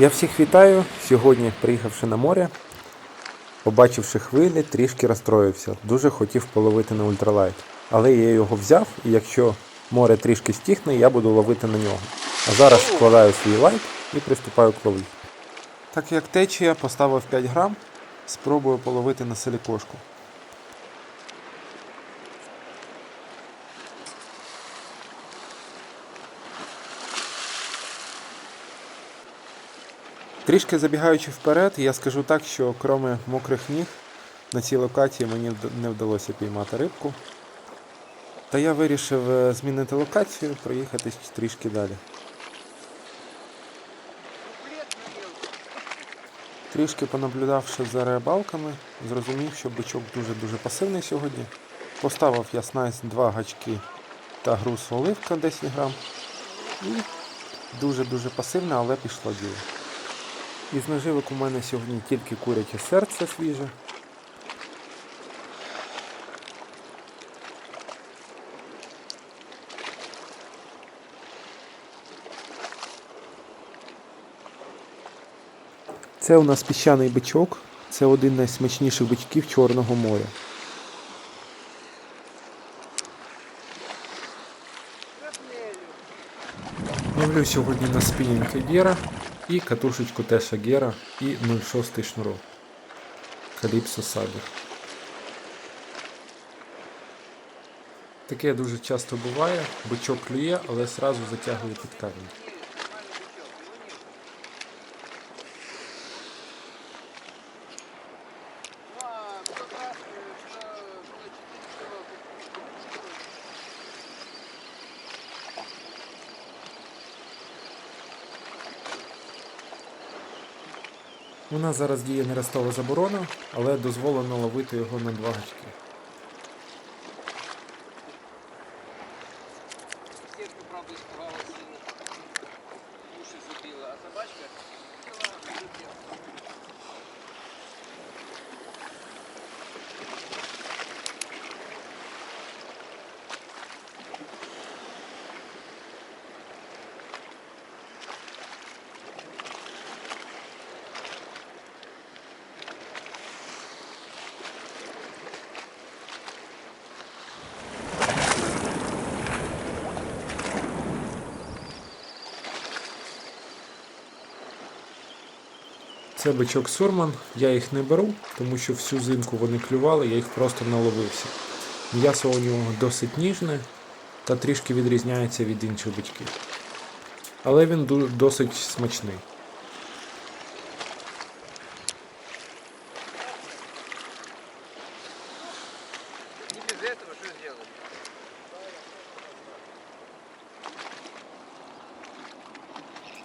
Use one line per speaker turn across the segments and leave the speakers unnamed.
Я всіх вітаю. Сьогодні, приїхавши на море, побачивши хвилі, трішки розстроївся. Дуже хотів половити на ультралайт. Але я його взяв, і якщо море трішки стихне, я буду ловити на нього. А зараз вкладаю свій лайт і приступаю к лові. Так як течія поставив 5 грам, спробую половити на силікошку. Трішки забігаючи вперед, я скажу так, що крім мокрих ніг на цій локації мені не вдалося піймати рибку. Та я вирішив е, змінити локацію, проїхатись трішки далі. Трішки понаблюдавши за рибалками, зрозумів, що бичок дуже-дуже пасивний сьогодні. Поставив я снасть два гачки та груз оливка 10 грам. І дуже-дуже пасивне, але пішло діло. Із наживок у мене сьогодні тільки куряче серце свіже. Це у нас піщаний бичок. Це один з найсмачніших бичків Чорного моря. Ловлю сьогодні на спінінг Гера і катушечку Теша Гера і 0,6 шнурок. Каліпсо Сабір. Таке дуже часто буває, бичок клює, але сразу затягує під камінь. У нас зараз діє нерестова заборона, але дозволено ловити його на два гачки.
Уши забила. А собачка
Це бичок Сурман, я їх не беру, тому що всю зимку вони клювали, я їх просто наловився. М'ясо у нього досить ніжне та трішки відрізняється від інших бичків. Але він досить смачний.
Без этого что сделать?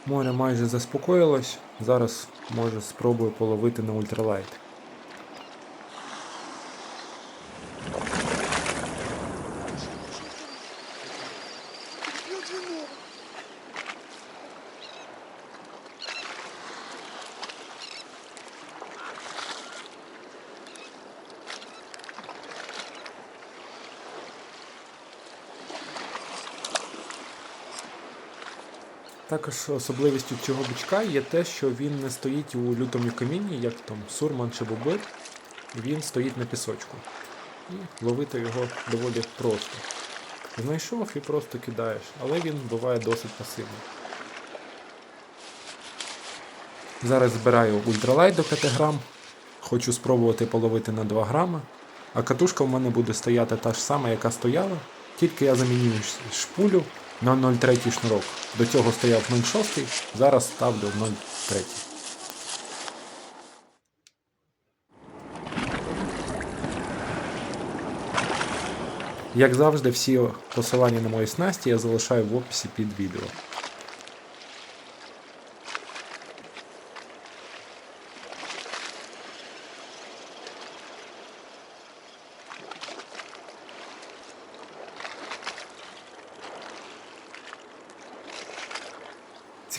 Море майже заспокоїлось. Зараз може спробую половити на ультралайт. Також особливістю цього бичка є те, що він не стоїть у лютому камінні, як там сурман чи бобир. Він стоїть на пісочку. І ловити його доволі просто. Знайшов і просто кидаєш, але він буває досить пасивний. Зараз збираю ультралайт до 5 грам. Хочу спробувати половити на 2 грами. А катушка в мене буде стояти та ж сама, яка стояла. Тільки я замінюю шпулю на 0,3 шнурок. До цього стояв 0,6, зараз ставлю 0,3. Як завжди, всі посилання на мої снасті я залишаю в описі під відео.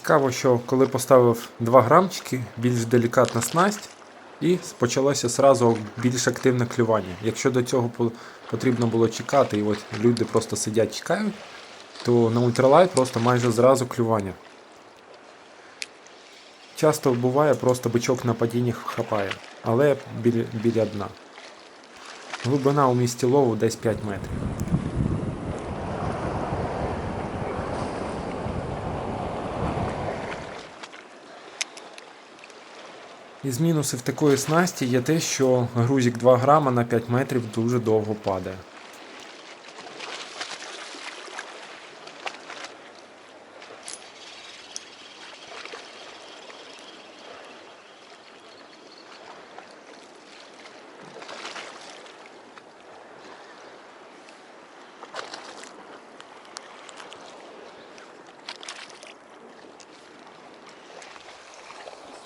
Цікаво, що коли поставив 2 грамчики, більш делікатна снасть, і почалося сразу більш активне клювання. Якщо до цього потрібно було чекати, і от люди просто сидять чекають, то на ультралайт просто майже зразу клювання. Часто буває, просто бичок на падінні хапає, але біля, біля дна. Глибина у місті лову десь 5 метрів. Із мінусів такої снасті є те, що грузик 2 грама на 5 метрів дуже довго падає.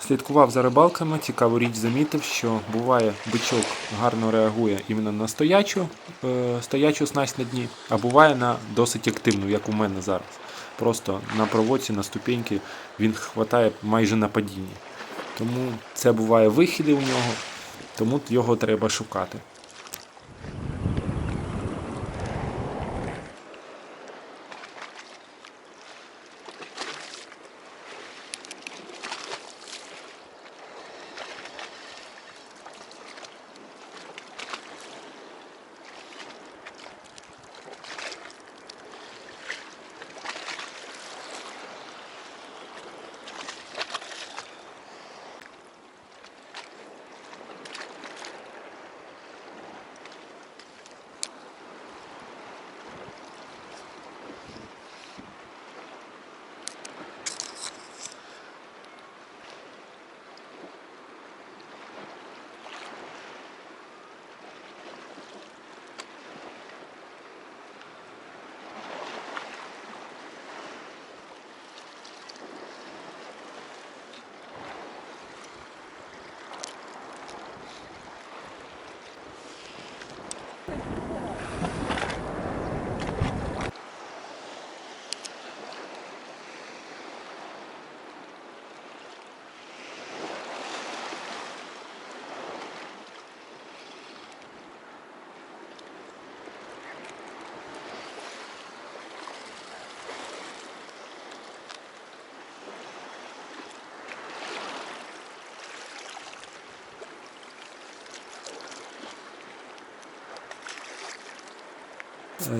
Слідкував за рибалками, цікаву річ замітив, що буває бичок гарно реагує іменно на стоячу, е, стоячу снасть на дні, а буває на досить активну, як у мене зараз. Просто на проводці, на ступеньки він хватає майже на падінні. Тому це буває вихіди у нього, тому його треба шукати.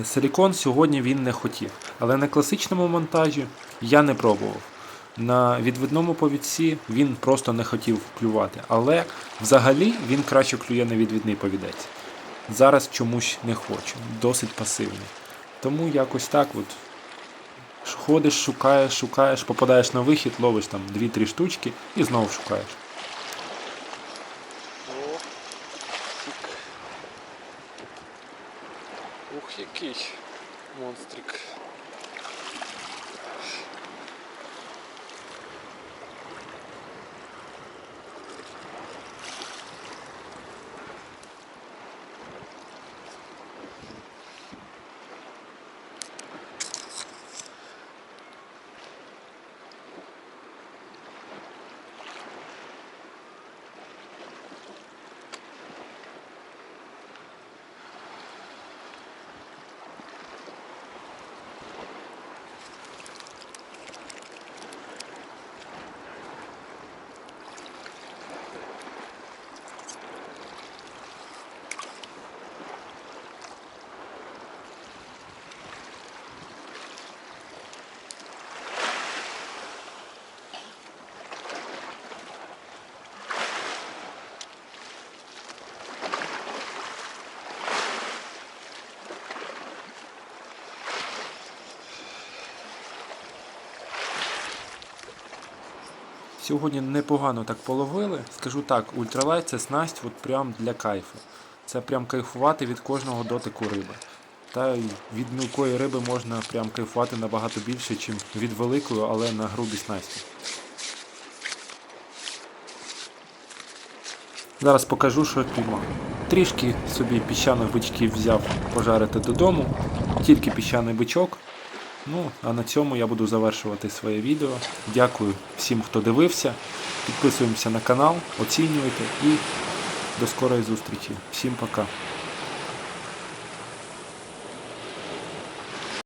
Силікон сьогодні він не хотів, але на класичному монтажі я не пробував. На відвідному повідці він просто не хотів клювати, але взагалі він краще клює на відвідний повідець. Зараз чомусь не хоче, досить пасивний. Тому якось так от ходиш, шукаєш, шукаєш, попадаєш на вихід, ловиш там 2-3 штучки і знову шукаєш.
Який монстрик.
Сьогодні непогано так половили. Скажу так, ультралайт це снасть от прям для кайфу. Це прям кайфувати від кожного дотику риби. Та від мілкої риби можна прям кайфувати набагато більше, ніж від великої, але на грубій снасті. Зараз покажу, що піймав. Трішки собі піщаних бичків взяв пожарити додому, тільки піщаний бичок. Ну, а на цьому я буду завершувати своє відео. Дякую всім, хто дивився. Підписуємося на канал, оцінюйте і до скорої зустрічі. Всім пока.